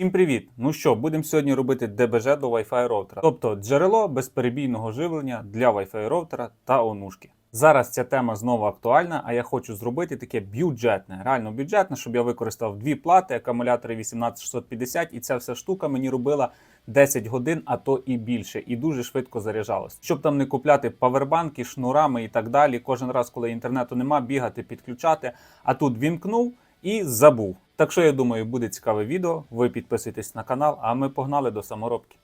Всім привіт! Ну що, будемо сьогодні робити ДБЖ до Wi-Fi роутера, тобто джерело безперебійного живлення для Wi-Fi роутера та онушки. Зараз ця тема знову актуальна, а я хочу зробити таке бюджетне, реально бюджетне, щоб я використав дві плати, акумулятори 18650, і ця вся штука мені робила 10 годин, а то і більше, і дуже швидко заряджалось. Щоб там не купляти павербанки, шнурами і так далі. Кожен раз, коли інтернету нема, бігати, підключати. А тут вімкнув і забув. Так що я думаю, буде цікаве відео. Ви підписуйтесь на канал, а ми погнали до саморобки.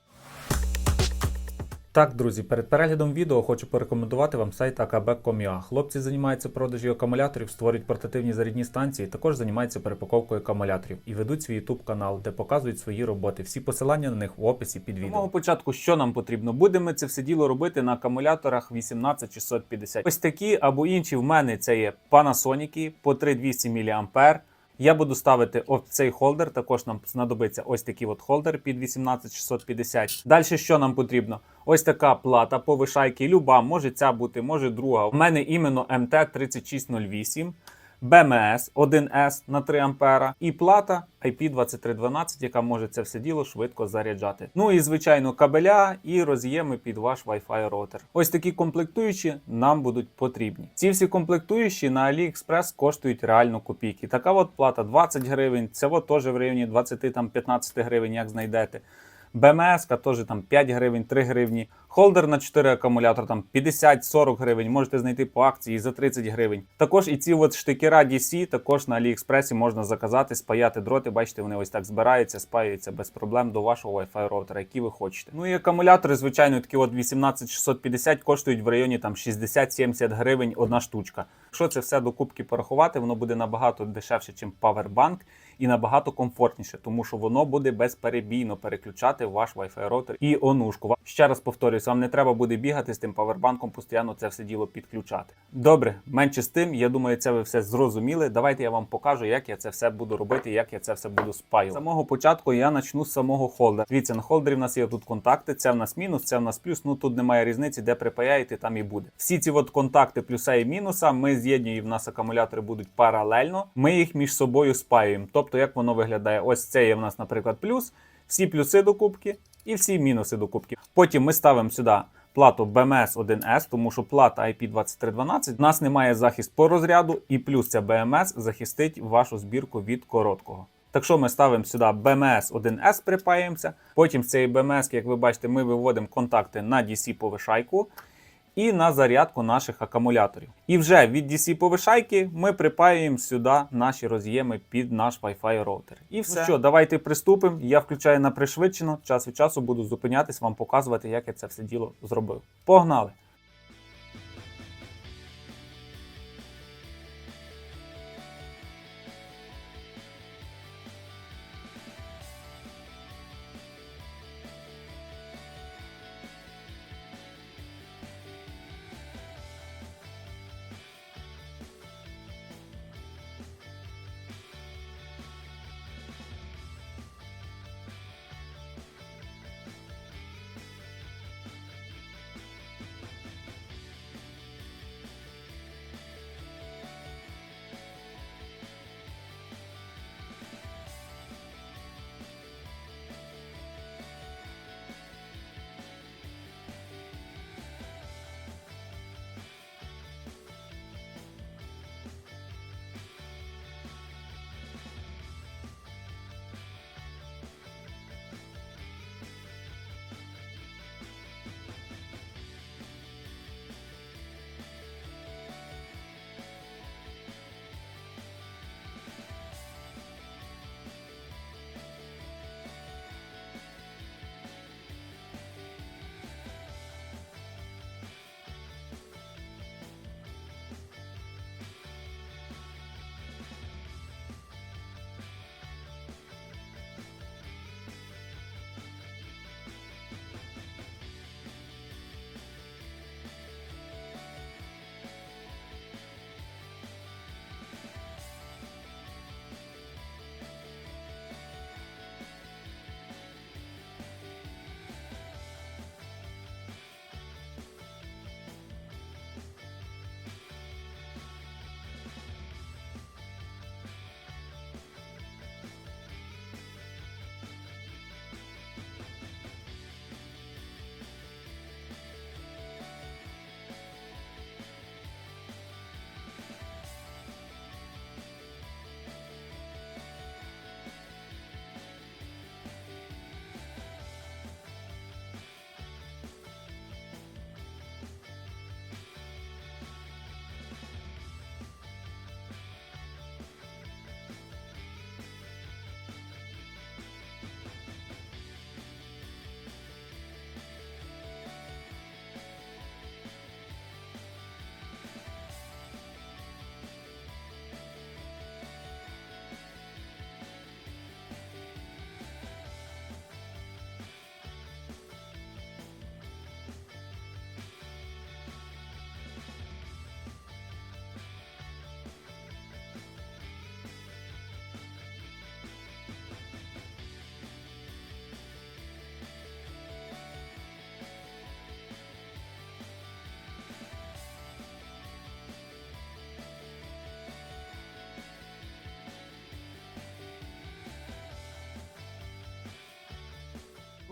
Так, друзі, перед переглядом відео хочу порекомендувати вам сайт akb.com.ua. Хлопці займаються продажі акумуляторів, створюють портативні зарядні станції, також займаються переpaковкою акумуляторів і ведуть свій YouTube канал, де показують свої роботи. Всі посилання на них в описі під відео. Самого початку, що нам потрібно? Будемо це все діло робити на акумуляторах 18650. Ось такі або інші в мене це є Panasonic по 3200 мА. Я буду ставити ось цей холдер. Також нам знадобиться ось такий от холдер під 18650. Далі що нам потрібно? Ось така плата повишайки. Люба, може ця бути, може друга. У мене іменно МТ3608. BMS 1S на 3 ампера і плата IP2312, яка може це все діло швидко заряджати. Ну і звичайно кабеля і роз'єми під ваш Wi-Fi роутер. Ось такі комплектуючі нам будуть потрібні. Ці всі комплектуючі на AliExpress коштують реально копійки. Така от плата 20 гривень, це от теж в районі 20-15 гривень, як знайдете. БМС теж там 5 гривень, 3 гривні. Холдер на 4 акумулятор там 50-40 гривень. Можете знайти по акції за 30 гривень. Також і ці от штикера DC також на AliExpress можна заказати, спаяти дроти. Бачите, вони ось так збираються, спаюються без проблем до вашого Wi-Fi роутера, який ви хочете. Ну і акумулятори, звичайно, такі от 18650 коштують в районі там 60-70 гривень одна штучка. Якщо це все до кубки порахувати, воно буде набагато дешевше, ніж Powerbank і набагато комфортніше, тому що воно буде безперебійно переключати ваш Wi-Fi роутер і онушку. Ще раз повторюсь, вам не треба буде бігати з тим павербанком, постійно це все діло підключати. Добре, менше з тим. Я думаю, це ви все зрозуміли. Давайте я вам покажу, як я це все буду робити, як я це все буду. З самого початку я почну з самого холдера. Дивіться, на холдері в нас є тут контакти. Це в нас мінус, це в нас плюс. Ну тут немає різниці, де припаяєте, там і буде. Всі ці от контакти плюса і мінуса. Ми з'єднуємо, в нас акумулятори будуть паралельно. Ми їх між собою спаюємо. Тобто, як воно виглядає? Ось це є в нас, наприклад, плюс. Всі плюси до кубки і всі мінуси до кубки. Потім ми ставимо сюди плату BMS 1S, тому що плата IP2312 у нас немає захист по розряду, і плюс ця BMS захистить вашу збірку від короткого. Так що ми ставимо сюди BMS 1S, припаємося. Потім з цієї BMS, як ви бачите, ми виводимо контакти на DC повишайку і на зарядку наших акумуляторів. І вже від DC повишайки ми припаюємо сюди наші роз'єми під наш Wi-Fi роутер. І все. Ну що, давайте приступимо. Я включаю на пришвидшено. Час від часу буду зупинятись, вам показувати, як я це все діло зробив. Погнали!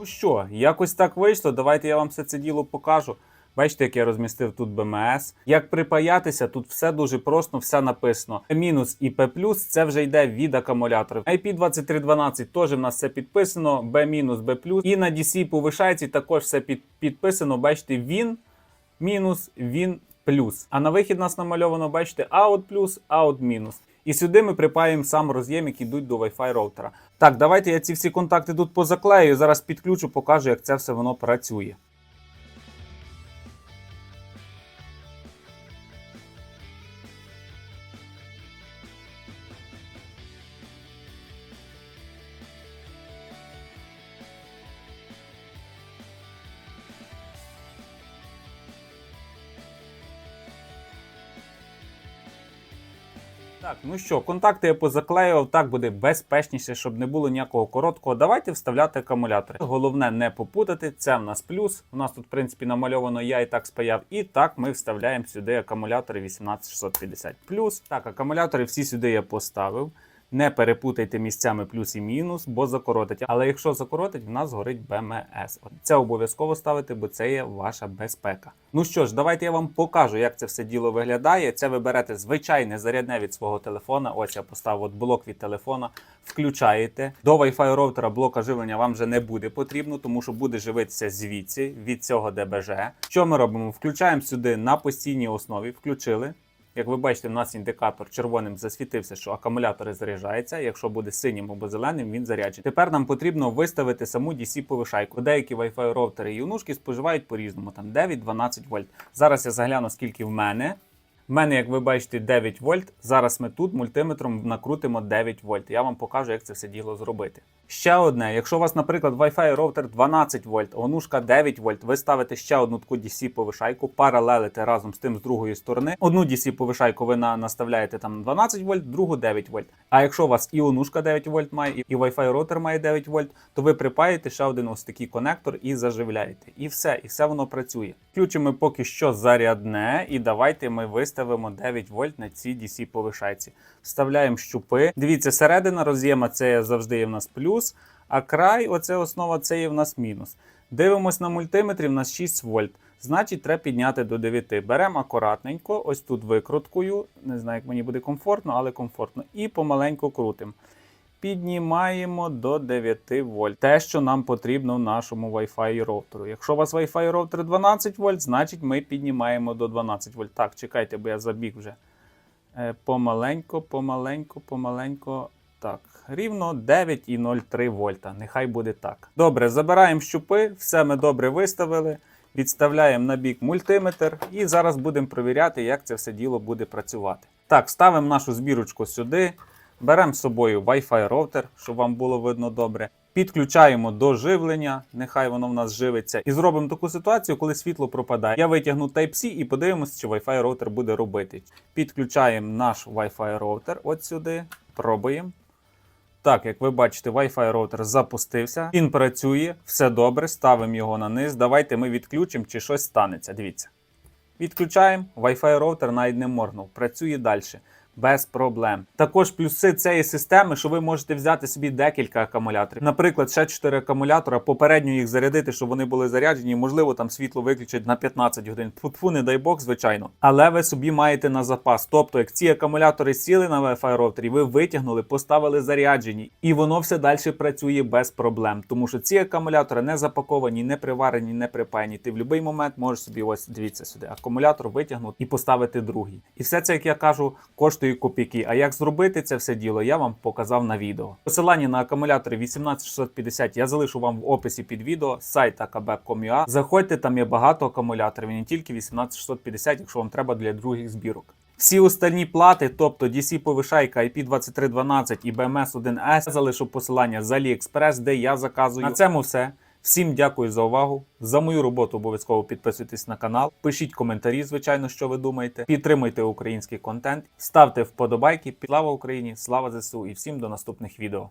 Ну що, якось так вийшло. Давайте я вам все це діло покажу. Бачите, як я розмістив тут БМС. Як припаятися, тут все дуже просто, все написано. Мінус і P+, це вже йде від акумуляторів. IP2312 теж в нас все підписано, B мінус, B+. І на DC повишається також все під, підписано. Бачите, він мінус, він плюс. А на вихід нас намальовано, бачите, out плюс, out мінус. І сюди ми припаємо сам роз'єм, які йдуть до Wi-Fi роутера. Так, давайте я ці всі контакти тут позаклею. Зараз підключу, покажу, як це все воно працює. Так, ну що, контакти я позаклеював, так буде безпечніше, щоб не було ніякого короткого. Давайте вставляти акумулятори. Головне не попутати, це в нас плюс. У нас тут, в принципі, намальовано я і так спаяв. І так ми вставляємо сюди акумулятори 18650 плюс. Так, акумулятори всі сюди я поставив. Не перепутайте місцями плюс і мінус, бо закоротить. Але якщо закоротить, в нас горить БМС. Це обов'язково ставити, бо це є ваша безпека. Ну що ж, давайте я вам покажу, як це все діло виглядає. Це ви берете звичайне зарядне від свого телефона. Ось я поставив от блок від телефона. Включаєте. До Wi-Fi роутера блока живлення вам вже не буде потрібно, тому що буде живитися звідси від цього ДБЖ. Що ми робимо? Включаємо сюди на постійній основі. Включили. Як ви бачите, у нас індикатор червоним засвітився, що акумулятори заряджаються. Якщо буде синім або зеленим, він заряджений. Тепер нам потрібно виставити саму DC повишайку. Деякі Wi-Fi роутери і юнушки споживають по-різному, там 9-12 вольт. Зараз я загляну, скільки в мене. В мене, як ви бачите, 9 вольт. Зараз ми тут мультиметром накрутимо 9 вольт. Я вам покажу, як це все діло зробити. Ще одне, якщо у вас, наприклад, Wi-Fi роутер 12 вольт, онушка 9 вольт, ви ставите ще одну таку DC повишайку, паралелите разом з тим з другої сторони. Одну DC повишайку ви на, наставляєте там 12 вольт, другу 9 вольт. А якщо у вас і онушка 9 вольт має, і- Wi-Fi роутер має 9 вольт, то ви припаєте ще один ось такий конектор і заживляєте. І все, і все воно працює. Включимо поки що зарядне, і давайте ми виставимо 9 вольт на цій DC повишайці. Вставляємо щупи. Дивіться, середина роз'єма це завжди є в нас плюс, а край, оце основа, це є в нас мінус. Дивимось на мультиметрі, в нас 6 вольт. Значить, треба підняти до 9. Беремо акуратненько, ось тут викруткою. Не знаю, як мені буде комфортно, але комфортно. І помаленьку крутимо. Піднімаємо до 9 вольт. Те, що нам потрібно в нашому Wi-Fi роутеру. Якщо у вас Wi-Fi роутер 12 вольт, значить ми піднімаємо до 12 вольт. Так, чекайте, бо я забіг вже. Е, Помаленько, помаленько, помаленько. Так, рівно 9,03 вольта. Нехай буде так. Добре, забираємо щупи, все ми добре виставили. Відставляємо на бік мультиметр і зараз будемо перевіряти, як це все діло буде працювати. Так, ставимо нашу збірочку сюди. Беремо з собою Wi-Fi роутер, щоб вам було видно добре. Підключаємо до живлення, нехай воно в нас живиться. І зробимо таку ситуацію, коли світло пропадає. Я витягну Type-C і подивимося, чи Wi-Fi роутер буде робити. Підключаємо наш Wi-Fi роутер от сюди, пробуємо. Так, як ви бачите, Wi-Fi роутер запустився. Він працює, все добре, ставимо його на низ. Давайте ми відключимо, чи щось станеться. Дивіться. Відключаємо, Wi-Fi роутер навіть не моргнув. Працює далі. Без проблем. Також плюси цієї системи, що ви можете взяти собі декілька акумуляторів. Наприклад, ще 4 акумулятора, попередньо їх зарядити, щоб вони були заряджені. Можливо, там світло виключать на 15 годин. Тфу, не дай Бог, звичайно. Але ви собі маєте на запас. Тобто, як ці акумулятори сіли на Wi-Fi роутері, ви витягнули, поставили заряджені, і воно все далі працює без проблем. Тому що ці акумулятори не запаковані, не приварені, не припаяні. Ти в будь-який момент можеш собі ось дивіться сюди, акумулятор витягнути і поставити другий. І все це, як я кажу, коштує копійки. А як зробити це все діло, я вам показав на відео. Посилання на акумулятори 18650 я залишу вам в описі під відео сайт akb.com.ua. Заходьте, там є багато акумуляторів, не тільки 18650, якщо вам треба для других збірок. Всі остальні плати, тобто DC повишайка IP2312 і BMS 1S, залишу посилання з AliExpress, де я заказую. На цьому все. Всім дякую за увагу. За мою роботу обов'язково підписуйтесь на канал. Пишіть коментарі, звичайно, що ви думаєте. Підтримуйте український контент, ставте вподобайки. Слава Україні, слава ЗСУ і всім до наступних відео.